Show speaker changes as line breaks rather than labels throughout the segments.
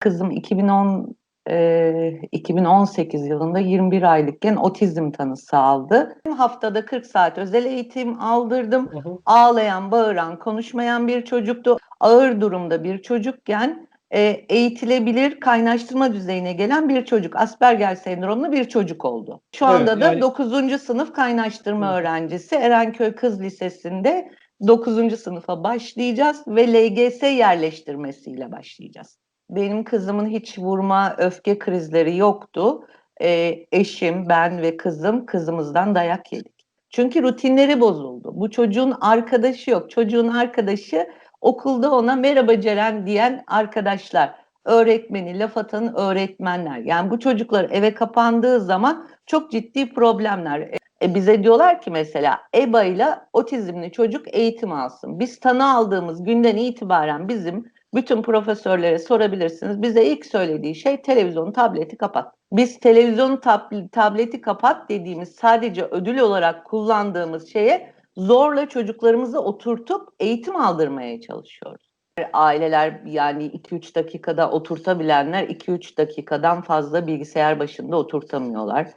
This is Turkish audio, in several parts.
Kızım 2010 eee, 2018 yılında 21 aylıkken otizm tanısı aldı. Haftada 40 saat özel eğitim aldırdım.
Hı hı.
Ağlayan, bağıran, konuşmayan bir çocuktu. Ağır durumda bir çocukken e, eğitilebilir kaynaştırma düzeyine gelen bir çocuk. Asperger sendromlu bir çocuk oldu. Şu
Evet,
anda da
yani-
9. sınıf kaynaştırma
Hı.
öğrencisi Erenköy Kız Lisesi'nde 9. sınıfa başlayacağız ve LGS yerleştirmesiyle başlayacağız. Benim kızımın hiç vurma, öfke krizleri yoktu. E, eşim, ben ve kızım kızımızdan dayak yedik. Çünkü rutinleri bozuldu. Bu çocuğun arkadaşı yok. Çocuğun arkadaşı okulda ona merhaba Ceren diyen arkadaşlar. Öğretmeni, laf atan öğretmenler. Yani bu çocuklar eve kapandığı zaman çok ciddi problemler. E, bize diyorlar ki mesela EBA ile otizmli çocuk eğitim alsın. Biz tanı aldığımız günden itibaren bizim bütün profesörlere sorabilirsiniz. Bize ilk söylediği şey televizyonu, tableti kapat. Biz televizyonu, tab- tableti kapat dediğimiz sadece ödül olarak kullandığımız şeye zorla çocuklarımızı oturtup eğitim aldırmaya çalışıyoruz. Aileler yani 2-3 dakikada oturtabilenler 2-3 dakikadan fazla bilgisayar başında oturtamıyorlar.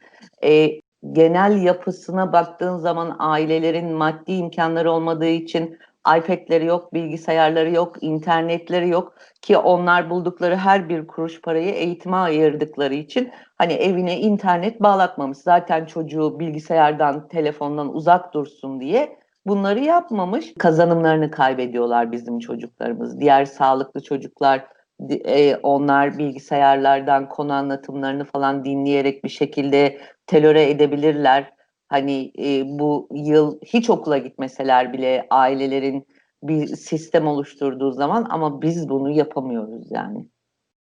E, genel yapısına baktığın zaman ailelerin maddi imkanları olmadığı için iPad'leri yok, bilgisayarları yok, internetleri yok ki onlar buldukları her bir kuruş parayı eğitime ayırdıkları için hani evine internet bağlatmamış. Zaten çocuğu bilgisayardan, telefondan uzak dursun diye bunları yapmamış. Kazanımlarını kaybediyorlar bizim çocuklarımız. Diğer sağlıklı çocuklar e, onlar bilgisayarlardan konu anlatımlarını falan dinleyerek bir şekilde telöre edebilirler. Hani e, bu yıl hiç okula gitmeseler bile ailelerin bir sistem oluşturduğu zaman ama biz bunu yapamıyoruz yani.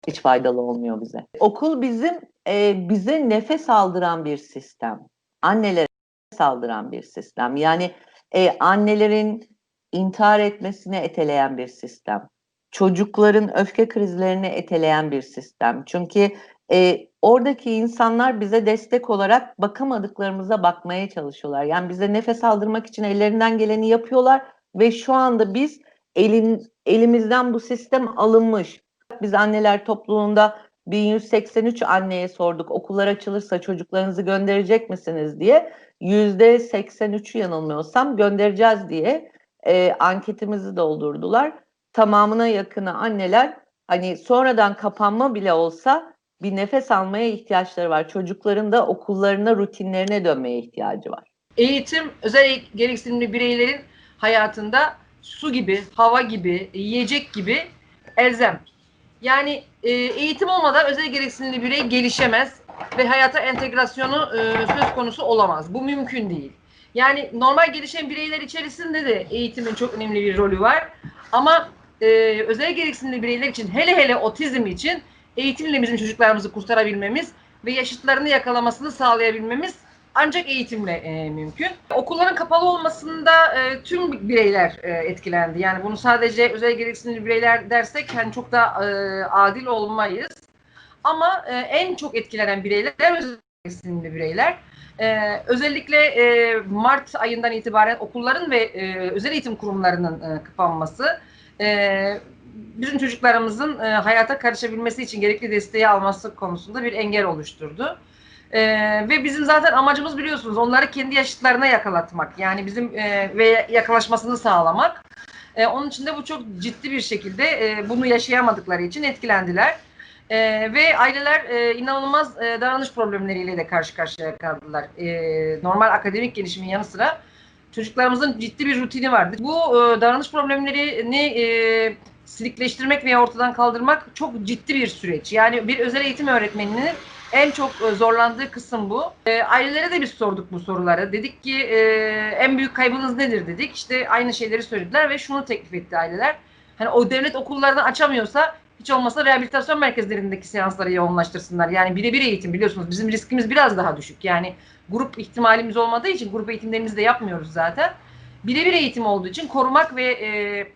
Hiç faydalı olmuyor bize. Okul bizim e, bize nefes aldıran bir sistem. Annelere nefes aldıran bir sistem. Yani e, annelerin intihar etmesine eteleyen bir sistem. Çocukların öfke krizlerini eteleyen bir sistem. Çünkü e, oradaki insanlar bize destek olarak bakamadıklarımıza bakmaya çalışıyorlar. Yani bize nefes aldırmak için ellerinden geleni yapıyorlar ve şu anda biz elin elimizden bu sistem alınmış. Biz anneler topluluğunda 1183 anneye sorduk okullar açılırsa çocuklarınızı gönderecek misiniz diye. Yüzde 83'ü yanılmıyorsam göndereceğiz diye e, anketimizi doldurdular. Tamamına yakını anneler hani sonradan kapanma bile olsa bir nefes almaya ihtiyaçları var. Çocukların da okullarına, rutinlerine dönmeye ihtiyacı var.
Eğitim özel gereksinimli bireylerin hayatında su gibi, hava gibi, yiyecek gibi elzem. Yani e, eğitim olmadan özel gereksinimli birey gelişemez ve hayata entegrasyonu e, söz konusu olamaz. Bu mümkün değil. Yani normal gelişen bireyler içerisinde de eğitimin çok önemli bir rolü var. Ama e, özel gereksinimli bireyler için hele hele otizm için eğitimle bizim çocuklarımızı kurtarabilmemiz ve yaşıtlarını yakalamasını sağlayabilmemiz ancak eğitimle e, mümkün. Okulların kapalı olmasında e, tüm bireyler e, etkilendi. Yani bunu sadece özel gereksinimli bireyler dersek hani çok da e, adil olmayız. Ama e, en çok etkilenen bireyler özel gereksinimli bireyler. E, özellikle e, Mart ayından itibaren okulların ve e, özel eğitim kurumlarının e, kapanması e, bizim çocuklarımızın e, hayata karışabilmesi için gerekli desteği alması konusunda bir engel oluşturdu. Ee, ve bizim zaten amacımız biliyorsunuz onları kendi yaşıtlarına yakalatmak. Yani bizim e, ve yakalaşmasını sağlamak. E, onun için de bu çok ciddi bir şekilde e, bunu yaşayamadıkları için etkilendiler. E, ve aileler e, inanılmaz e, davranış problemleriyle de karşı karşıya kaldılar. E, normal akademik gelişimin yanı sıra çocuklarımızın ciddi bir rutini vardı. Bu e, davranış problemlerini e, silikleştirmek veya ortadan kaldırmak çok ciddi bir süreç. Yani bir özel eğitim öğretmeninin en çok e, zorlandığı kısım bu. E, ailelere de biz sorduk bu soruları. Dedik ki e, en büyük kaybınız nedir dedik. İşte aynı şeyleri söylediler ve şunu teklif etti aileler. Hani o devlet okullarını açamıyorsa hiç olmazsa rehabilitasyon merkezlerindeki seansları yoğunlaştırsınlar. Yani birebir eğitim biliyorsunuz bizim riskimiz biraz daha düşük. Yani grup ihtimalimiz olmadığı için grup eğitimlerimizi de yapmıyoruz zaten. Birebir eğitim olduğu için korumak ve e,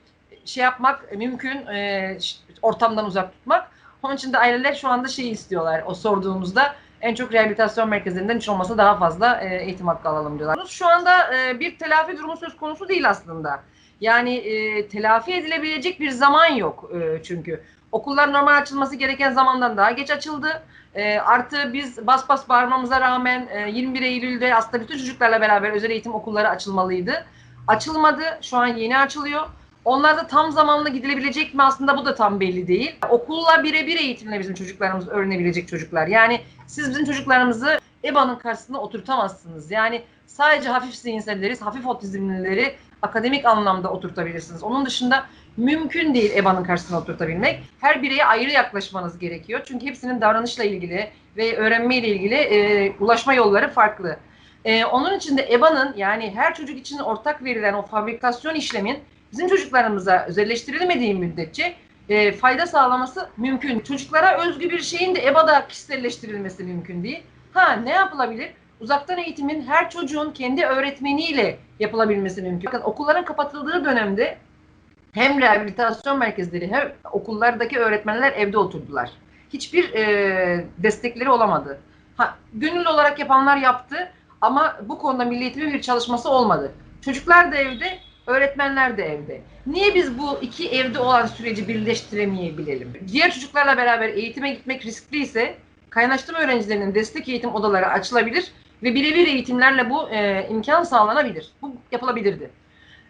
şey yapmak mümkün, e, ortamdan uzak tutmak. Onun için de aileler şu anda şeyi istiyorlar. O sorduğumuzda en çok rehabilitasyon merkezlerinden hiç olmasa daha fazla e, eğitim hakkı alalım diyorlar. Şu anda e, bir telafi durumu söz konusu değil aslında. Yani e, telafi edilebilecek bir zaman yok e, çünkü. Okullar normal açılması gereken zamandan daha geç açıldı. E, artı biz bas bas bağırmamıza rağmen e, 21 Eylül'de aslında bütün çocuklarla beraber özel eğitim okulları açılmalıydı. Açılmadı. Şu an yeni açılıyor. Onlar da tam zamanlı gidilebilecek mi aslında bu da tam belli değil. Okulla birebir eğitimle bizim çocuklarımız öğrenebilecek çocuklar. Yani siz bizim çocuklarımızı EBA'nın karşısında oturtamazsınız. Yani sadece hafif zihinselleri, hafif otizmlileri akademik anlamda oturtabilirsiniz. Onun dışında mümkün değil EBA'nın karşısına oturtabilmek. Her bireye ayrı yaklaşmanız gerekiyor. Çünkü hepsinin davranışla ilgili ve öğrenmeyle ilgili e, ulaşma yolları farklı. E, onun için de EBA'nın yani her çocuk için ortak verilen o fabrikasyon işlemin bizim çocuklarımıza özelleştirilmediği müddetçe e, fayda sağlaması mümkün. Çocuklara özgü bir şeyin de EBA'da kişiselleştirilmesi mümkün değil. Ha ne yapılabilir? Uzaktan eğitimin her çocuğun kendi öğretmeniyle yapılabilmesi mümkün. Bakın okulların kapatıldığı dönemde hem rehabilitasyon merkezleri hem okullardaki öğretmenler evde oturdular. Hiçbir e, destekleri olamadı. Ha, gönüllü olarak yapanlar yaptı ama bu konuda Milli bir çalışması olmadı. Çocuklar da evde, öğretmenler de evde. Niye biz bu iki evde olan süreci birleştiremeyebilelim? Diğer çocuklarla beraber eğitime gitmek riskli ise kaynaştırma öğrencilerinin destek eğitim odaları açılabilir ve birebir eğitimlerle bu e, imkan sağlanabilir. Bu yapılabilirdi.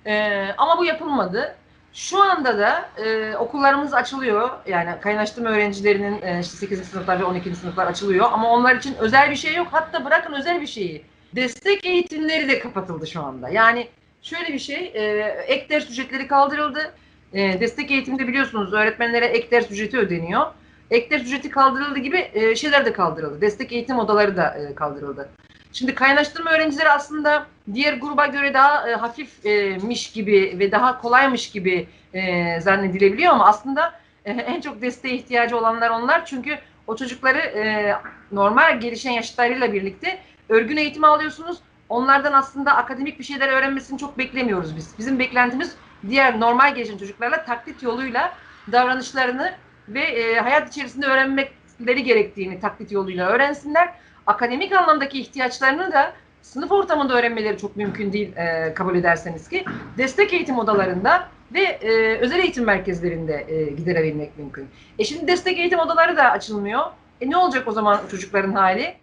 E, ama bu yapılmadı. Şu anda da e, okullarımız açılıyor. Yani kaynaştırma öğrencilerinin e, işte 8. sınıflar ve 12. sınıflar açılıyor. Ama onlar için özel bir şey yok. Hatta bırakın özel bir şeyi. Destek eğitimleri de kapatıldı şu anda. Yani şöyle bir şey, e, ek ders ücretleri kaldırıldı. E, destek eğitimde biliyorsunuz öğretmenlere ek ders ücreti ödeniyor. Ek ders ücreti kaldırıldı gibi e, şeyler de kaldırıldı. Destek eğitim odaları da e, kaldırıldı. Şimdi kaynaştırma öğrencileri aslında diğer gruba göre daha e, hafifmiş gibi ve daha kolaymış gibi e, zannedilebiliyor ama aslında e, en çok desteğe ihtiyacı olanlar onlar. Çünkü o çocukları e, normal gelişen yaşlarıyla birlikte örgün eğitimi alıyorsunuz. Onlardan aslında akademik bir şeyler öğrenmesini çok beklemiyoruz biz. Bizim beklentimiz diğer normal gelişen çocuklarla taklit yoluyla davranışlarını ve e, hayat içerisinde öğrenmekleri gerektiğini taklit yoluyla öğrensinler. Akademik anlamdaki ihtiyaçlarını da sınıf ortamında öğrenmeleri çok mümkün değil e, kabul ederseniz ki destek eğitim odalarında ve e, özel eğitim merkezlerinde e, giderebilmek mümkün. E şimdi destek eğitim odaları da açılmıyor. E ne olacak o zaman çocukların hali?